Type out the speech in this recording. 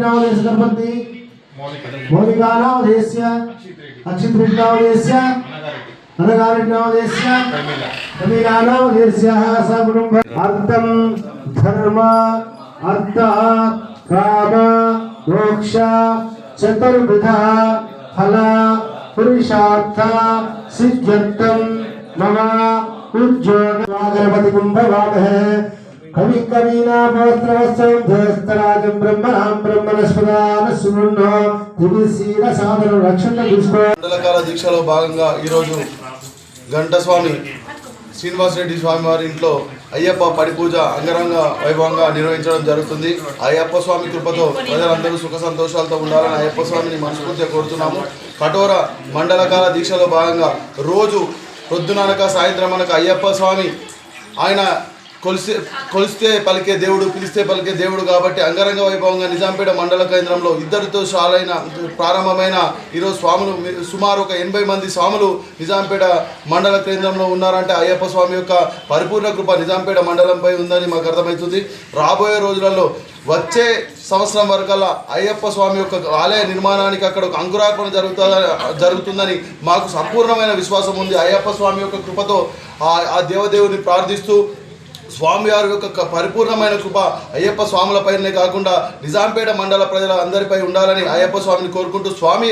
प्रज्ञावदेशगर्भन्ति भूमिकानावदेश्य अक्षितृज्ञावदेश्य अनगारिज्ञावदेश्य प्रमीलानावदेश्यः सगुणं अर्थं धर्म अर्थः काम मोक्ष चतुर्विधः फल पुरुषार्थ सिद्ध्यर्थं मम उद्योग गणपति कुंभ भाग है కవి కవీనాపోత్రవస్త్రం బ్రహ్మణాం బ్రహ్మణస్పదాన సుమన్నో దివిశీల సాధన రక్షణ తీసుకో. మండలకాల దీక్షలో భాగంగా ఈరోజు గంటస్వామి శ్రీనివాసరెడ్డి స్వామి వారి ఇంట్లో అయ్యప్ప పడి పూజ అంగరంగ వైభవంగా నిర్వహించడం జరుగుతుంది. అయ్యప్ప స్వామి కృపతో ప్రజలందరూ సుఖ సంతోషాలతో ఉండాలని అయ్యప్ప స్వామిని మనస్ఫూర్తిగా కోరుతున్నాము. కఠోర మండలకాల దీక్షలో భాగంగా రోజు పొద్దుననక సాయంత్రం అనక అయ్యప్ప స్వామి ఆయన కొలిస్తే కొలిస్తే పలికే దేవుడు పిలిస్తే పలికే దేవుడు కాబట్టి అంగరంగ వైభవంగా నిజాంపేట మండల కేంద్రంలో ఇద్దరితో షాలైన ప్రారంభమైన ఈరోజు స్వాములు సుమారు ఒక ఎనభై మంది స్వాములు నిజాంపేట మండల కేంద్రంలో ఉన్నారంటే అయ్యప్ప స్వామి యొక్క పరిపూర్ణ కృప నిజాంపేట మండలంపై ఉందని మాకు అర్థమవుతుంది. రాబోయే రోజులలో వచ్చే సంవత్సరం వరకల్లా అయ్యప్ప స్వామి యొక్క ఆలయ నిర్మాణానికి అక్కడ ఒక అంకురార్పణ జరుగుతుంద జరుగుతుందని మాకు సంపూర్ణమైన విశ్వాసం ఉంది. అయ్యప్ప స్వామి యొక్క కృపతో ఆ ఆ దేవదేవుని ప్రార్థిస్తూ స్వామివారి యొక్క పరిపూర్ణమైన కృప అయ్యప్ప స్వాములపైనే కాకుండా నిజాంపేట మండల ప్రజల అందరిపై ఉండాలని అయ్యప్ప స్వామిని కోరుకుంటూ స్వామి